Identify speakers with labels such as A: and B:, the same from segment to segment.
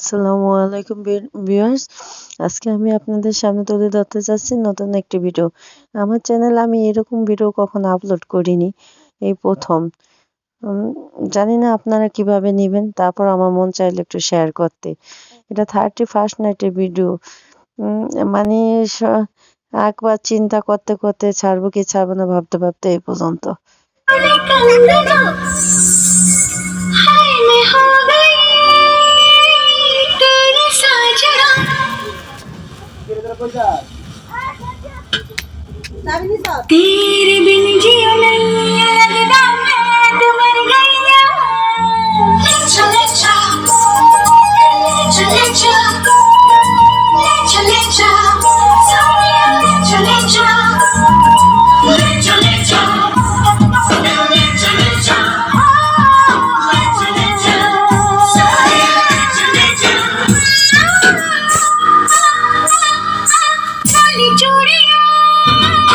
A: আসসালামু আলাইকুম ভিউয়ার্স আজকে আমি আপনাদের সামনে তুলে ধরতে চাচ্ছি নতুন একটি ভিডিও আমার চ্যানেলে আমি এরকম ভিডিও কখনো আপলোড করিনি, এই প্রথম। জানি না আপনারা কীভাবে নেবেন, তারপর আমার মন চাইলে একটু শেয়ার করতে। এটা থার্টি ফার্স্ট নাইটের ভিডিও মানে একবার চিন্তা করতে করতে ছাড়বো কি ছাড়বো না ভাবতে ভাবতে এই পর্যন্ত।
B: तेरे बिन जियो नहीं लगता मैं तो मर गई चले जा चले जा चले जा चले जा चले जा चले जा काली चूड़ियां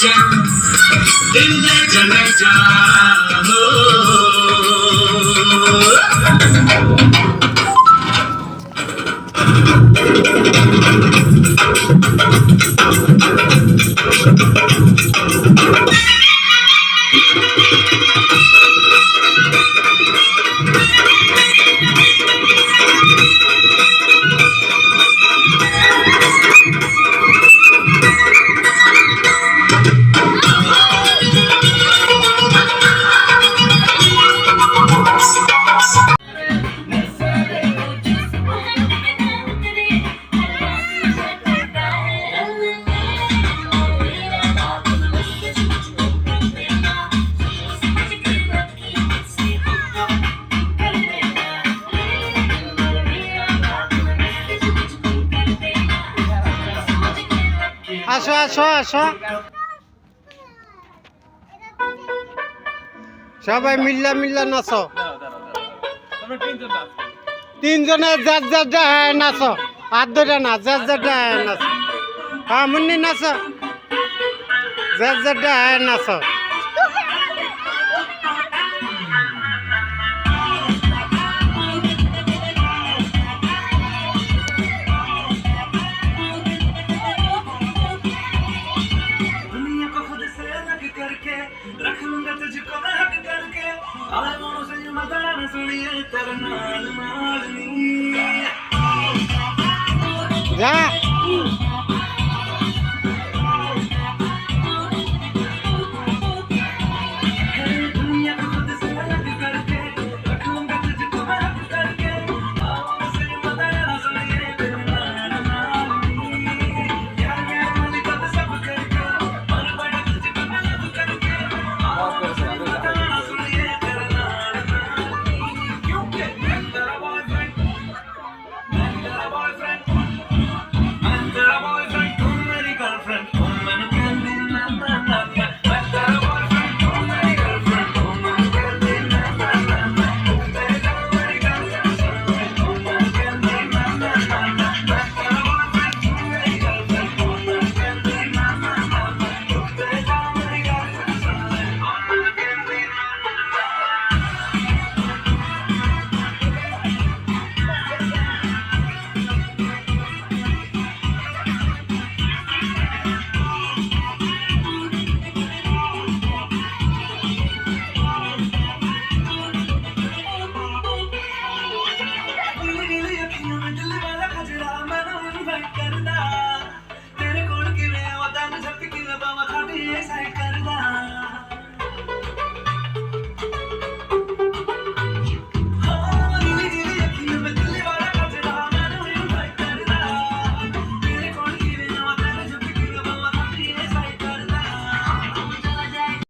C: In the Jamaica.
D: আসো আসো আসো। সবাই মিল্লা মিল্লা নাচো। তিনজনে যার যার হ্যাঁ নাচো। আর দুটা না যার যার হ্যাঁ নাচো। হ্যাঁ মুন্নি, নাচো। যার যার হ্যাঁ নাচো। Yeah. Yes, I